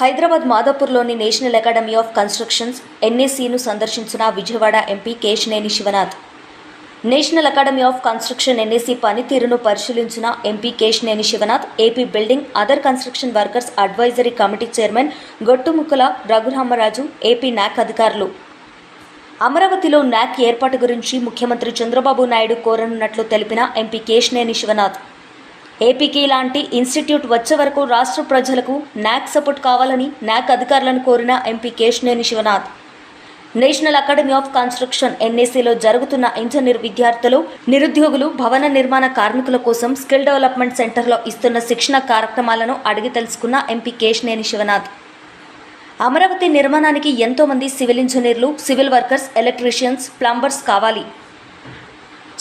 హైదరాబాద్ మాదాపూర్లోని national academy of constructions ఎన్ఏసీను సందర్శించిన Vijayawada MP Kesineni Sivanath. National academy of construction NAC పనితీరును పరిశీలించిన MP Kesineni Sivanath AP building other construction workers advisory committee chairman Gottumukkala Raghuramaraju AP NAC అధికారులు. అమరావతిలో నాక్ ఏర్పాటు గురించి ముఖ్యమంత్రి చంద్రబాబు నాయుడు కోరనున్నట్లు తెలిపిన ఎంపీ కేశినేని శివనాథ్. ఏపీకి ఇలాంటి ఇన్స్టిట్యూట్ వచ్చే వరకు రాష్ట్ర ప్రజలకు నాక్ సపోర్ట్ కావాలని నాక్ అధికారులను కోరిన MP Kesineni Sivanath. National academy of construction ఎన్ఏసీలో జరుగుతున్న ఇంజనీర్ విద్యార్థులు నిరుద్యోగులు భవన నిర్మాణ కార్మికుల కోసం స్కిల్ డెవలప్మెంట్ సెంటర్లో ఇస్తున్న శిక్షణ కార్యక్రమాలను అడిగి తెలుసుకున్న ఎంపీ కేశినేని శివనాథ్. అమరావతి నిర్మాణానికి ఎంతో మంది సివిల్ ఇంజనీర్లు సివిల్ వర్కర్స్ ఎలక్ట్రీషియన్స్ ప్లంబర్స్ కావాలి.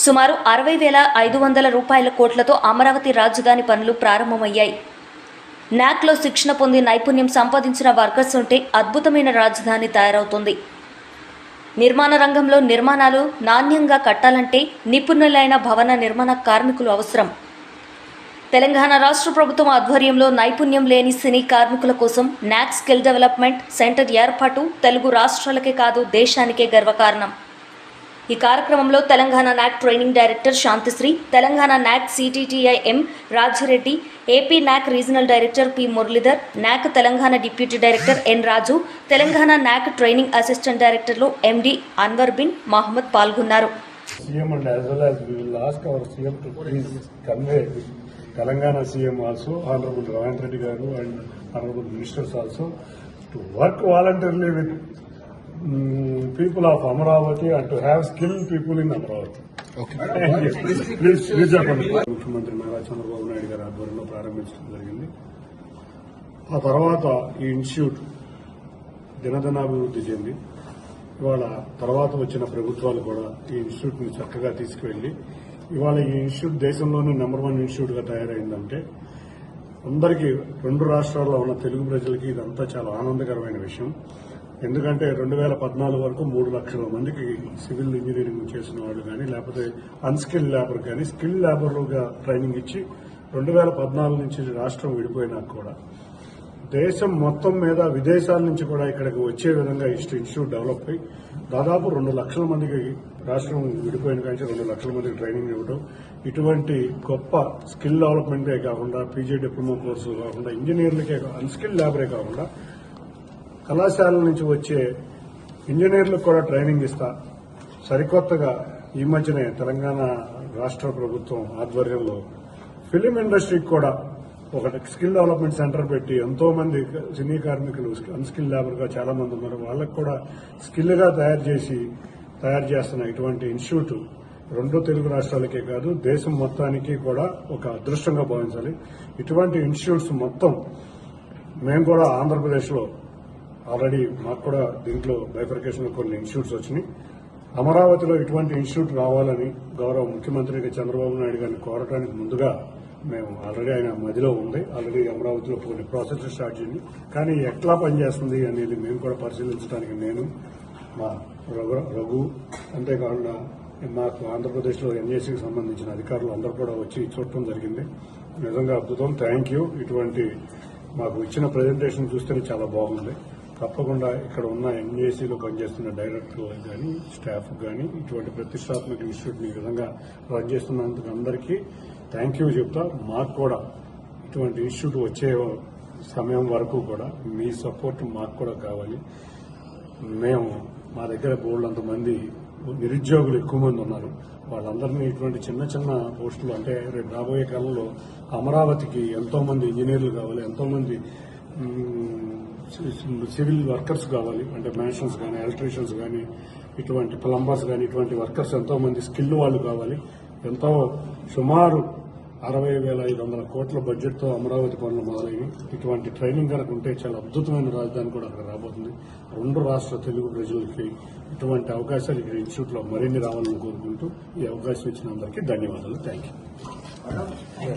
సుమారు అరవై వేల ఐదు వందల రూపాయల కోట్లతో అమరావతి రాజధాని పనులు ప్రారంభమయ్యాయి. నాక్లో శిక్షణ పొంది నైపుణ్యం సంపాదించిన వర్కర్స్ ఉంటే అద్భుతమైన రాజధాని తయారవుతుంది. నిర్మాణ రంగంలో నిర్మాణాలు నాణ్యంగా కట్టాలంటే నిపుణులైన భవన నిర్మాణ కార్మికులు అవసరం. తెలంగాణ రాష్ట్ర ప్రభుత్వం ఆధ్వర్యంలో నైపుణ్యం లేని సినీ కార్మికుల కోసం నాక్ స్కిల్ డెవలప్మెంట్ సెంటర్ ఏర్పాటు తెలుగు రాష్ట్రాలకే కాదు దేశానికే గర్వకారణం. ఈ కార్యక్రమంలో Telangana NAC training director Shantisri Telangana NAC CTTIM Rajyareddy AP NAC regional director P Muralidhar NAC Telangana deputy director N Raju Telangana NAC training assistant డైరెక్టర్లు ఎండి అన్వర్ బిన్ మహమ్మద్ పాల్గొన్నారు. People of Amaravati and to have skilled people in Amaravati. ముఖ్యమంత్రి నారా చంద్రబాబు నాయుడు గారి ఆధ్వర్యంలో ప్రారంభించడం జరిగింది. ఆ తర్వాత ఈ ఇన్స్టిట్యూట్ దినదినాభివృద్ధి చెంది ఇవాళ తర్వాత వచ్చిన ప్రభుత్వాలు కూడా ఈ ఇన్స్టిట్యూట్ని చక్కగా తీసుకువెళ్ళి ఇవాళ ఈ ఇన్స్టిట్యూట్ దేశంలోనే నెంబర్ వన్ ఇన్స్టిట్యూట్గా తయారైందంటే అందరికీ రెండు రాష్ట్రాల్లో ఉన్న తెలుగు ప్రజలకి ఇదంతా చాలా ఆనందకరమైన విషయం. ఎందుకంటే రెండు వేల పద్నాలుగు వరకు మూడు లక్షల మందికి సివిల్ ఇంజనీరింగ్ చేసిన వాళ్ళు కానీ లేకపోతే అన్స్కిల్ లేబర్ కానీ స్కిల్ లేబర్గా ట్రైనింగ్ ఇచ్చి రెండు వేల పద్నాలుగు నుంచి రాష్ట్రం విడిపోయినా కూడా దేశం మొత్తం మీద విదేశాల నుంచి కూడా ఇక్కడికి వచ్చే విధంగా ఇన్స్టిట్యూట్ డెవలప్ అయ్యి దాదాపు రెండు లక్షల మందికి రాష్ట్రం విడిపోయిన కానీ రెండు లక్షల మందికి ట్రైనింగ్ ఇవ్వడం ఇటువంటి గొప్ప స్కిల్ డెవలప్మెంటే కాకుండా పీజీ డిప్లొమా కోర్సు కాకుండా ఇంజనీర్లకే అన్స్కిల్ లేబరే కాకుండా కళాశాలల నుంచి వచ్చే ఇంజనీర్లకు కూడా ట్రైనింగ్ ఇస్తా. సరికొత్తగా ఈ మధ్యనే తెలంగాణ రాష్ట్ర ప్రభుత్వం ఆధ్వర్యంలో ఫిలిం ఇండస్ట్రీకి కూడా ఒక స్కిల్ డెవలప్మెంట్ సెంటర్ పెట్టి ఎంతో మంది సినీ కార్మికులు అన్స్కిల్ లేబర్గా చాలా మంది ఉన్నారు. వాళ్ళకు కూడా స్కిల్గా తయారు చేసి తయారు చేస్తున్న ఇటువంటి ఇన్స్టిట్యూట్ రెండు తెలుగు రాష్ట్రాలకే కాదు దేశం మొత్తానికి కూడా ఒక అదృష్టంగా భావించాలి. ఇటువంటి ఇన్స్టిట్యూట్స్ మొత్తం మేము కూడా ఆంధ్రప్రదేశ్లో ఆల్రెడీ మాకు కూడా దీంట్లో బైఫర్కేషన్ కొన్ని ఇన్స్టిట్యూట్స్ వచ్చినాయి. అమరావతిలో ఇటువంటి ఇన్స్టిట్యూట్ రావాలని గౌరవ ముఖ్యమంత్రి చంద్రబాబు నాయుడు గారిని కోరటానికి ముందుగా మేము ఆల్రెడీ ఆయన మదిలో ఉంది. ఆల్రెడీ అమరావతిలో కొన్ని ప్రాసెస్ స్టార్ట్ చేయండి. కానీ ఎట్లా పనిచేస్తుంది అనేది మేము కూడా పరిశీలించడానికి నేను మా రఘు రఘు అంతేకాకుండా మాకు ఆంధ్రప్రదేశ్లో ఎన్ఏసీకి సంబంధించిన అధికారులు అందరూ కూడా వచ్చి చూడటం జరిగింది. నిజంగా అద్భుతం. Thank you. ఇటువంటి మాకు ఇచ్చిన ప్రజెంటేషన్ చూస్తేనే చాలా బాగుంది. తప్పకుండా ఇక్కడ ఉన్న ఎన్ఏసీలో పనిచేస్తున్న డైరెక్టర్ కానీ స్టాఫ్ కానీ ఇటువంటి ప్రతిష్టాత్మక ఇన్స్టిట్యూట్ని ఈ విధంగా రన్ చేస్తున్నందుకు అందరికీ థ్యాంక్ యూ చెప్తా. మాకు కూడా ఇటువంటి ఇన్స్టిట్యూట్ వచ్చే సమయం వరకు కూడా మీ సపోర్ట్ మాకు కూడా కావాలి. మేము మా దగ్గర బోల్డ్ మంది నిరుద్యోగులు ఎక్కువ మంది ఉన్నారు. వాళ్ళందరినీ ఇటువంటి చిన్న చిన్న పోస్టులు అంటే రేపు రాబోయే కాలంలో అమరావతికి ఎంతోమంది ఇంజనీర్లు కావాలి ఎంతోమంది సివిల్ వర్కర్స్ కావాలి అంటే మ్యాషన్స్ కానీ ఎలక్ట్రీషియన్స్ కానీ ఇటువంటి ప్లంబర్స్ కానీ ఇటువంటి వర్కర్స్ ఎంతో మంది స్కిల్ వాళ్ళు కావాలి. ఎంతో సుమారు అరవై వేల ఐదు వందల కోట్ల బడ్జెట్తో అమరావతి పనులు మొదలైనవి ఇటువంటి ట్రైనింగ్ కనుక ఉంటే చాలా అద్భుతమైన రాజధాని కూడా అక్కడ రాబోతుంది. రెండు రాష్ట్ర తెలుగు ప్రజలకి ఇటువంటి అవకాశాలు ఇక్కడ ఇన్స్టిట్యూట్లో మరిన్ని రావాలని కోరుకుంటూ ఈ అవకాశం ఇచ్చిన అందరికీ ధన్యవాదాలు. Thank you